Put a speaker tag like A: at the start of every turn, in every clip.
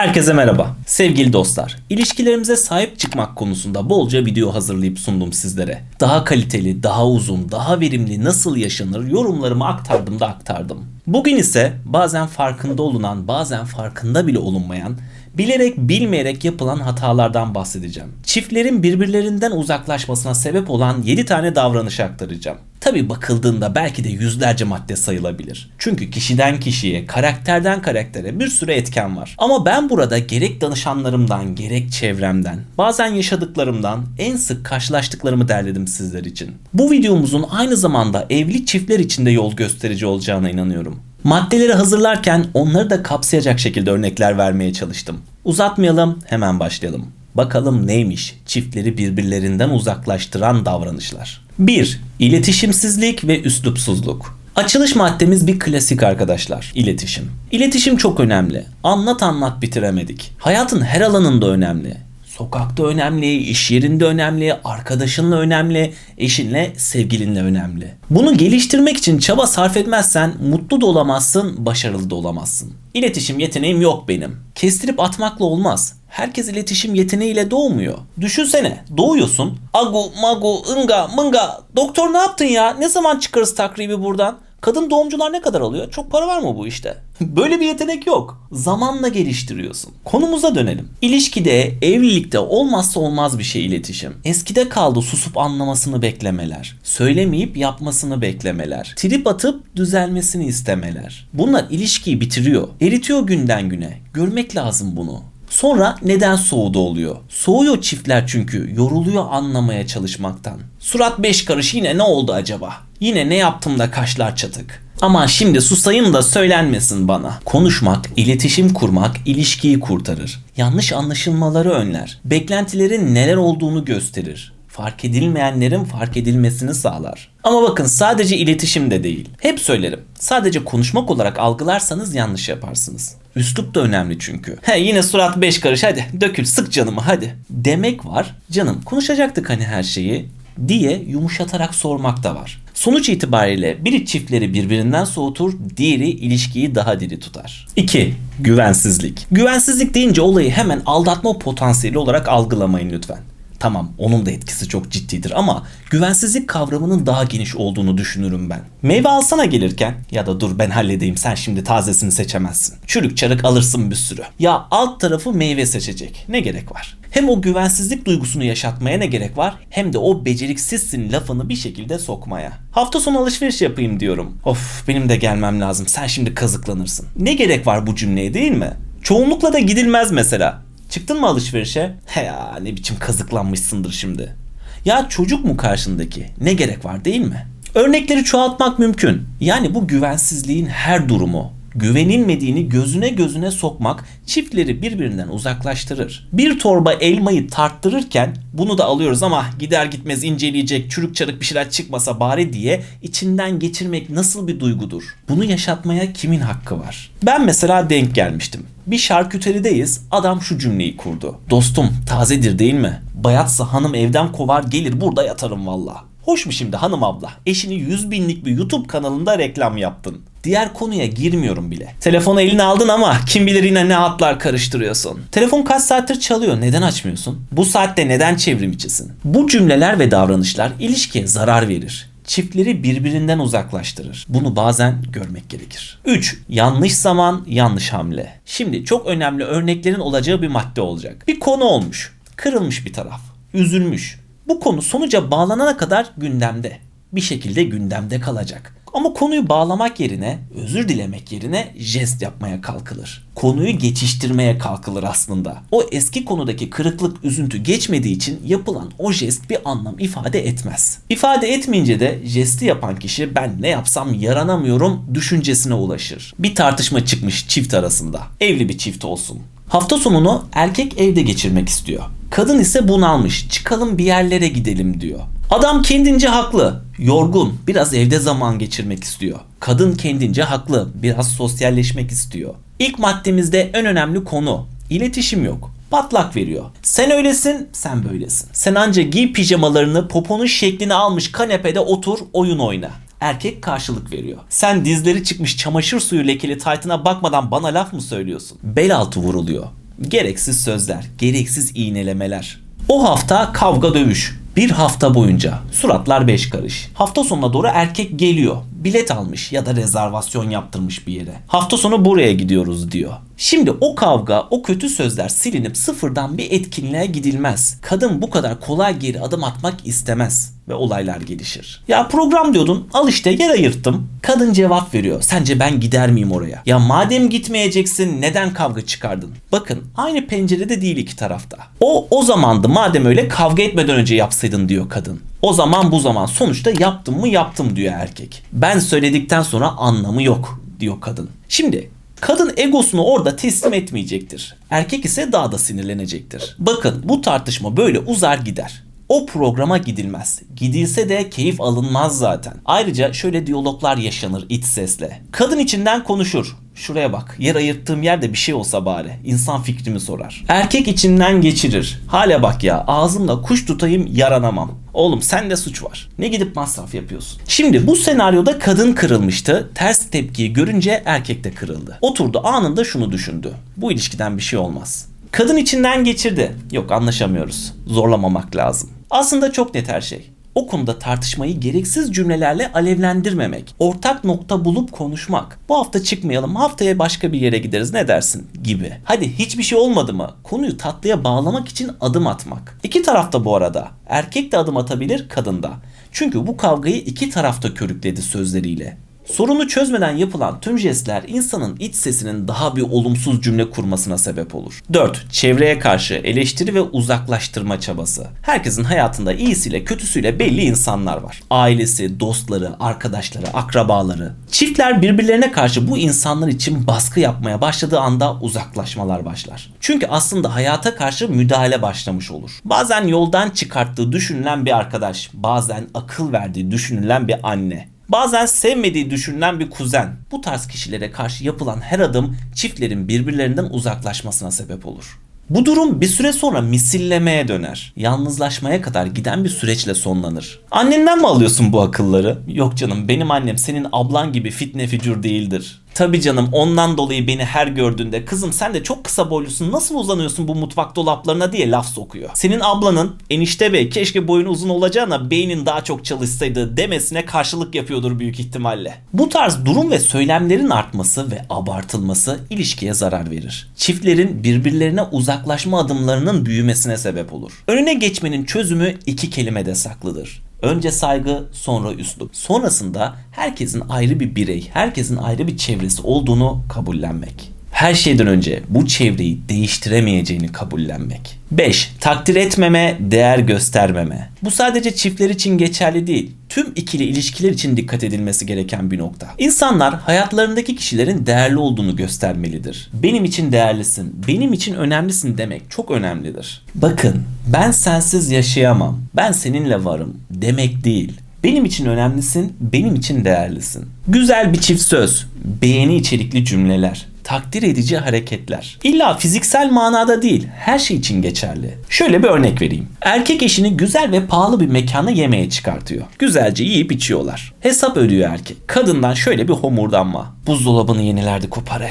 A: Herkese merhaba. Sevgili dostlar, ilişkilerimize sahip çıkmak konusunda bolca video hazırlayıp sundum sizlere. Daha kaliteli, daha uzun, daha verimli nasıl yaşanır yorumlarımı aktardım da aktardım. Bugün ise bazen farkında olunan, bazen farkında bile olunmayan bilerek bilmeyerek yapılan hatalardan bahsedeceğim. Çiftlerin birbirlerinden uzaklaşmasına sebep olan 7 tane davranış aktaracağım. Tabi bakıldığında belki de yüzlerce madde sayılabilir. Çünkü kişiden kişiye, karakterden karaktere bir sürü etken var. Ama ben burada gerek danışanlarımdan, gerek çevremden, bazen yaşadıklarımdan en sık karşılaştıklarımı derledim sizler için. Bu videomuzun aynı zamanda evli çiftler için de yol gösterici olacağına inanıyorum. Maddeleri hazırlarken onları da kapsayacak şekilde örnekler vermeye çalıştım. Uzatmayalım, hemen başlayalım. Bakalım neymiş çiftleri birbirlerinden uzaklaştıran davranışlar. 1. İletişimsizlik ve üslupsuzluk. Açılış maddemiz bir klasik arkadaşlar. İletişim. İletişim çok önemli. Anlat anlat bitiremedik. Hayatın her alanında önemli. Sokakta önemli, iş yerinde önemli, arkadaşınla önemli, eşinle, sevgilinle önemli. Bunu geliştirmek için çaba sarf etmezsen mutlu da olamazsın, başarılı da olamazsın. İletişim yeteneğim yok benim. Kestirip atmakla olmaz. Herkes iletişim yeteneğiyle doğmuyor. Düşünsene doğuyorsun. Agu, magu, ınga, mınga. Doktor ne yaptın ya? Ne zaman çıkarız takribi buradan? Kadın doğumcular ne kadar alıyor? Çok para var mı bu işte? Böyle bir yetenek yok. Zamanla geliştiriyorsun. Konumuza dönelim. İlişkide, evlilikte olmazsa olmaz bir şey iletişim. Eskide kaldı susup anlamasını beklemeler. Söylemeyip yapmasını beklemeler. Trip atıp düzelmesini istemeler. Bunlar ilişkiyi bitiriyor. Eritiyor günden güne. Görmek lazım bunu. Sonra neden soğudu oluyor? Soğuyor çiftler çünkü yoruluyor anlamaya çalışmaktan. Surat beş karış yine ne oldu acaba? Yine ne yaptım da kaşlar çatık? Ama şimdi susayım da söylenmesin bana. Konuşmak, iletişim kurmak ilişkiyi kurtarır. Yanlış anlaşılmaları önler. Beklentilerin neler olduğunu gösterir fark edilmeyenlerin fark edilmesini sağlar. Ama bakın sadece iletişim de değil. Hep söylerim. Sadece konuşmak olarak algılarsanız yanlış yaparsınız. Üslup da önemli çünkü. He yine surat beş karış hadi dökül sık canımı hadi. Demek var canım konuşacaktık hani her şeyi diye yumuşatarak sormak da var. Sonuç itibariyle biri çiftleri birbirinden soğutur, diğeri ilişkiyi daha diri tutar. 2. Güvensizlik. Güvensizlik deyince olayı hemen aldatma potansiyeli olarak algılamayın lütfen. Tamam onun da etkisi çok ciddidir ama güvensizlik kavramının daha geniş olduğunu düşünürüm ben. Meyve alsana gelirken ya da dur ben halledeyim sen şimdi tazesini seçemezsin. Çürük çarık alırsın bir sürü. Ya alt tarafı meyve seçecek. Ne gerek var? Hem o güvensizlik duygusunu yaşatmaya ne gerek var hem de o beceriksizsin lafını bir şekilde sokmaya. Hafta sonu alışveriş yapayım diyorum. Of benim de gelmem lazım sen şimdi kazıklanırsın. Ne gerek var bu cümleye değil mi? Çoğunlukla da gidilmez mesela. Çıktın mı alışverişe? He ya ne biçim kazıklanmışsındır şimdi. Ya çocuk mu karşındaki? Ne gerek var değil mi? Örnekleri çoğaltmak mümkün. Yani bu güvensizliğin her durumu, güvenilmediğini gözüne gözüne sokmak çiftleri birbirinden uzaklaştırır. Bir torba elmayı tarttırırken bunu da alıyoruz ama gider gitmez inceleyecek çürük çarık bir şeyler çıkmasa bari diye içinden geçirmek nasıl bir duygudur? Bunu yaşatmaya kimin hakkı var? Ben mesela denk gelmiştim. Bir şarküterideyiz. Adam şu cümleyi kurdu. Dostum tazedir değil mi? Bayatsa hanım evden kovar gelir burada yatarım valla. Hoş mu şimdi hanım abla? Eşini 100 binlik bir YouTube kanalında reklam yaptın. Diğer konuya girmiyorum bile. Telefonu eline aldın ama kim bilir yine ne hatlar karıştırıyorsun. Telefon kaç saattir çalıyor neden açmıyorsun? Bu saatte neden çevrim içisin? Bu cümleler ve davranışlar ilişkiye zarar verir çiftleri birbirinden uzaklaştırır. Bunu bazen görmek gerekir. 3. Yanlış zaman, yanlış hamle. Şimdi çok önemli örneklerin olacağı bir madde olacak. Bir konu olmuş. Kırılmış bir taraf. Üzülmüş. Bu konu sonuca bağlanana kadar gündemde. Bir şekilde gündemde kalacak. Ama konuyu bağlamak yerine, özür dilemek yerine jest yapmaya kalkılır. Konuyu geçiştirmeye kalkılır aslında. O eski konudaki kırıklık, üzüntü geçmediği için yapılan o jest bir anlam ifade etmez. İfade etmeyince de jesti yapan kişi ben ne yapsam yaranamıyorum düşüncesine ulaşır. Bir tartışma çıkmış çift arasında. Evli bir çift olsun. Hafta sonunu erkek evde geçirmek istiyor. Kadın ise bunalmış. Çıkalım bir yerlere gidelim diyor. Adam kendince haklı. Yorgun, biraz evde zaman geçirmek istiyor. Kadın kendince haklı, biraz sosyalleşmek istiyor. İlk maddemizde en önemli konu iletişim yok. Patlak veriyor. Sen öylesin, sen böylesin. Sen anca giy pijamalarını, poponun şeklini almış kanepede otur, oyun oyna. Erkek karşılık veriyor. Sen dizleri çıkmış çamaşır suyu lekeli taytına bakmadan bana laf mı söylüyorsun? Bel altı vuruluyor. Gereksiz sözler, gereksiz iğnelemeler. O hafta kavga dövüş. Bir hafta boyunca suratlar beş karış. Hafta sonuna doğru erkek geliyor. Bilet almış ya da rezervasyon yaptırmış bir yere. Hafta sonu buraya gidiyoruz diyor. Şimdi o kavga, o kötü sözler silinip sıfırdan bir etkinliğe gidilmez. Kadın bu kadar kolay geri adım atmak istemez ve olaylar gelişir. Ya program diyordun al işte yer ayırttım. Kadın cevap veriyor. Sence ben gider miyim oraya? Ya madem gitmeyeceksin neden kavga çıkardın? Bakın aynı pencerede değil iki tarafta. O o zamandı madem öyle kavga etmeden önce yapsaydın diyor kadın. O zaman bu zaman sonuçta yaptım mı yaptım diyor erkek. Ben söyledikten sonra anlamı yok diyor kadın. Şimdi Kadın egosunu orada teslim etmeyecektir. Erkek ise daha da sinirlenecektir. Bakın bu tartışma böyle uzar gider. O programa gidilmez. Gidilse de keyif alınmaz zaten. Ayrıca şöyle diyaloglar yaşanır iç sesle. Kadın içinden konuşur. Şuraya bak. Yer ayırttığım yerde bir şey olsa bari. İnsan fikrimi sorar. Erkek içinden geçirir. Hale bak ya. Ağzımla kuş tutayım yaranamam. Oğlum sende suç var. Ne gidip masraf yapıyorsun? Şimdi bu senaryoda kadın kırılmıştı. Ters tepkiyi görünce erkek de kırıldı. Oturdu anında şunu düşündü. Bu ilişkiden bir şey olmaz. Kadın içinden geçirdi. Yok anlaşamıyoruz. Zorlamamak lazım. Aslında çok net her şey. O konuda tartışmayı gereksiz cümlelerle alevlendirmemek, ortak nokta bulup konuşmak. Bu hafta çıkmayalım, haftaya başka bir yere gideriz ne dersin gibi. Hadi hiçbir şey olmadı mı? Konuyu tatlıya bağlamak için adım atmak. İki tarafta bu arada. Erkek de adım atabilir, kadın da. Çünkü bu kavgayı iki tarafta körükledi sözleriyle. Sorunu çözmeden yapılan tüm jestler insanın iç sesinin daha bir olumsuz cümle kurmasına sebep olur. 4. Çevreye karşı eleştiri ve uzaklaştırma çabası. Herkesin hayatında iyisiyle kötüsüyle belli insanlar var. Ailesi, dostları, arkadaşları, akrabaları. Çiftler birbirlerine karşı bu insanlar için baskı yapmaya başladığı anda uzaklaşmalar başlar. Çünkü aslında hayata karşı müdahale başlamış olur. Bazen yoldan çıkarttığı düşünülen bir arkadaş, bazen akıl verdiği düşünülen bir anne. Bazen sevmediği düşünülen bir kuzen. Bu tarz kişilere karşı yapılan her adım çiftlerin birbirlerinden uzaklaşmasına sebep olur. Bu durum bir süre sonra misillemeye döner. Yalnızlaşmaya kadar giden bir süreçle sonlanır. Annenden mi alıyorsun bu akılları? Yok canım benim annem senin ablan gibi fitne fücur değildir. Tabi canım ondan dolayı beni her gördüğünde kızım sen de çok kısa boylusun nasıl uzanıyorsun bu mutfak dolaplarına diye laf sokuyor. Senin ablanın enişte bey keşke boyun uzun olacağına beynin daha çok çalışsaydı demesine karşılık yapıyordur büyük ihtimalle. Bu tarz durum ve söylemlerin artması ve abartılması ilişkiye zarar verir. Çiftlerin birbirlerine uzaklaşma adımlarının büyümesine sebep olur. Önüne geçmenin çözümü iki kelimede saklıdır. Önce saygı, sonra üslup. Sonrasında herkesin ayrı bir birey, herkesin ayrı bir çevresi olduğunu kabullenmek. Her şeyden önce bu çevreyi değiştiremeyeceğini kabullenmek. 5. Takdir etmeme, değer göstermeme. Bu sadece çiftler için geçerli değil. Tüm ikili ilişkiler için dikkat edilmesi gereken bir nokta. İnsanlar hayatlarındaki kişilerin değerli olduğunu göstermelidir. Benim için değerlisin, benim için önemlisin demek çok önemlidir. Bakın, ben sensiz yaşayamam, ben seninle varım demek değil. Benim için önemlisin, benim için değerlisin. Güzel bir çift söz, beğeni içerikli cümleler, takdir edici hareketler. İlla fiziksel manada değil, her şey için geçerli. Şöyle bir örnek vereyim. Erkek eşini güzel ve pahalı bir mekana yemeğe çıkartıyor. Güzelce yiyip içiyorlar. Hesap ödüyor erkek. Kadından şöyle bir homurdanma. Buzdolabını yenilerdi o.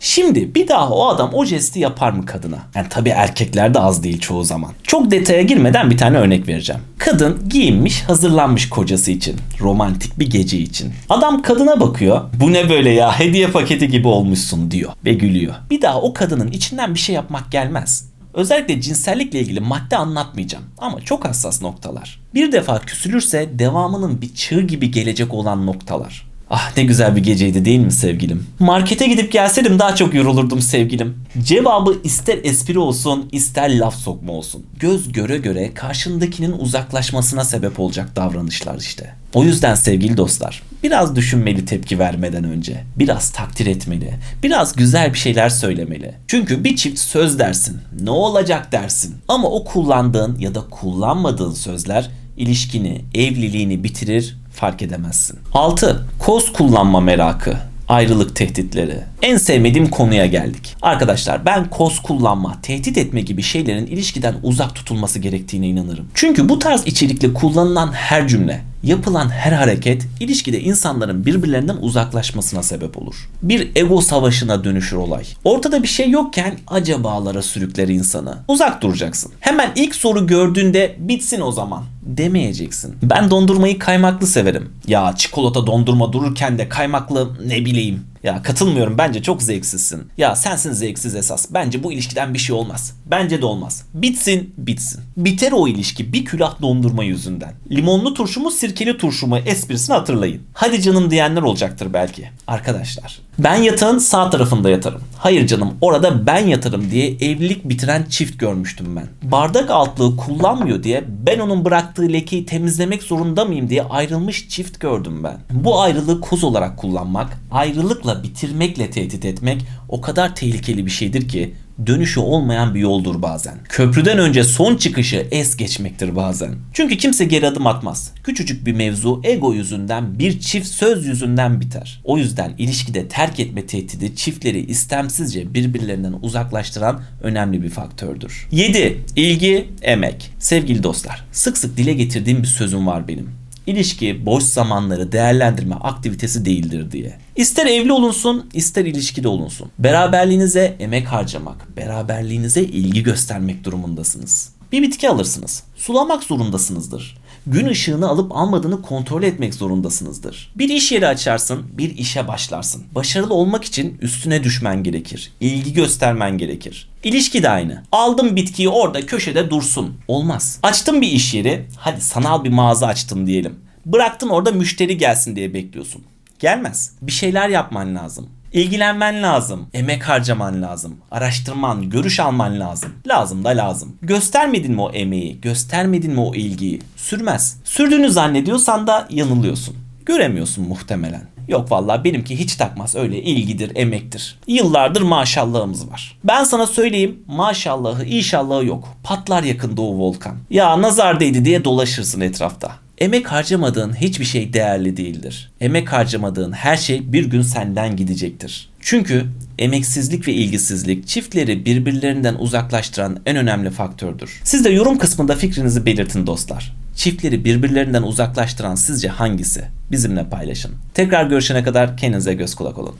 A: Şimdi bir daha o adam o jesti yapar mı kadına? Yani tabii erkekler de az değil çoğu zaman. Çok detaya girmeden bir tane örnek vereceğim. Kadın giyinmiş, hazırlanmış kocası için. Romantik bir gece için. Adam kadına bakıyor. Bu ne böyle ya hediye paketi gibi olmuşsun diyor ve gülüyor. Bir daha o kadının içinden bir şey yapmak gelmez. Özellikle cinsellikle ilgili madde anlatmayacağım ama çok hassas noktalar. Bir defa küsülürse devamının bir çığ gibi gelecek olan noktalar. Ah ne güzel bir geceydi değil mi sevgilim? Markete gidip gelseydim daha çok yorulurdum sevgilim. Cevabı ister espri olsun ister laf sokma olsun. Göz göre göre karşındakinin uzaklaşmasına sebep olacak davranışlar işte. O yüzden sevgili dostlar biraz düşünmeli tepki vermeden önce. Biraz takdir etmeli. Biraz güzel bir şeyler söylemeli. Çünkü bir çift söz dersin. Ne olacak dersin. Ama o kullandığın ya da kullanmadığın sözler ilişkini, evliliğini bitirir fark edemezsin. 6. Koz kullanma merakı ayrılık tehditleri. En sevmediğim konuya geldik. Arkadaşlar ben koz kullanma, tehdit etme gibi şeylerin ilişkiden uzak tutulması gerektiğine inanırım. Çünkü bu tarz içerikle kullanılan her cümle Yapılan her hareket ilişkide insanların birbirlerinden uzaklaşmasına sebep olur. Bir ego savaşına dönüşür olay. Ortada bir şey yokken acabalara sürükler insanı. Uzak duracaksın. Hemen ilk soru gördüğünde bitsin o zaman demeyeceksin. Ben dondurmayı kaymaklı severim. Ya çikolata dondurma dururken de kaymaklı ne bileyim. Ya katılmıyorum bence çok zevksizsin. Ya sensin zevksiz esas. Bence bu ilişkiden bir şey olmaz. Bence de olmaz. Bitsin bitsin. Biter o ilişki bir külah dondurma yüzünden. Limonlu turşu mu sirkeli turşu mu esprisini hatırlayın. Hadi canım diyenler olacaktır belki. Arkadaşlar ben yatağın sağ tarafında yatarım. Hayır canım orada ben yatarım diye evlilik bitiren çift görmüştüm ben. Bardak altlığı kullanmıyor diye ben onun bıraktığı lekeyi temizlemek zorunda mıyım diye ayrılmış çift gördüm ben. Bu ayrılığı koz olarak kullanmak, ayrılıkla bitirmekle tehdit etmek o kadar tehlikeli bir şeydir ki dönüşü olmayan bir yoldur bazen. Köprüden önce son çıkışı es geçmektir bazen. Çünkü kimse geri adım atmaz. Küçücük bir mevzu ego yüzünden bir çift söz yüzünden biter. O yüzden ilişkide terk etme tehdidi çiftleri istemsizce birbirlerinden uzaklaştıran önemli bir faktördür. 7. İlgi, emek. Sevgili dostlar, sık sık dile getirdiğim bir sözüm var benim. İlişki boş zamanları değerlendirme aktivitesi değildir diye. İster evli olunsun, ister ilişkide olunsun. Beraberliğinize emek harcamak, beraberliğinize ilgi göstermek durumundasınız. Bir bitki alırsınız. Sulamak zorundasınızdır. Gün ışığını alıp almadığını kontrol etmek zorundasınızdır. Bir iş yeri açarsın, bir işe başlarsın. Başarılı olmak için üstüne düşmen gerekir. İlgi göstermen gerekir. İlişki de aynı. Aldım bitkiyi orada köşede dursun. Olmaz. Açtın bir iş yeri, hadi sanal bir mağaza açtın diyelim. Bıraktın orada müşteri gelsin diye bekliyorsun. Gelmez. Bir şeyler yapman lazım. İlgilenmen lazım. Emek harcaman lazım. Araştırman, görüş alman lazım. Lazım da lazım. Göstermedin mi o emeği? Göstermedin mi o ilgiyi? Sürmez. Sürdüğünü zannediyorsan da yanılıyorsun. Göremiyorsun muhtemelen. Yok vallahi benimki hiç takmaz öyle ilgidir, emektir. Yıllardır maşallahımız var. Ben sana söyleyeyim maşallahı, inşallahı yok. Patlar yakında o volkan. Ya nazar değdi diye dolaşırsın etrafta. Emek harcamadığın hiçbir şey değerli değildir. Emek harcamadığın her şey bir gün senden gidecektir. Çünkü emeksizlik ve ilgisizlik çiftleri birbirlerinden uzaklaştıran en önemli faktördür. Siz de yorum kısmında fikrinizi belirtin dostlar. Çiftleri birbirlerinden uzaklaştıran sizce hangisi? Bizimle paylaşın. Tekrar görüşene kadar kendinize göz kulak olun.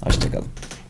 A: Hoşçakalın.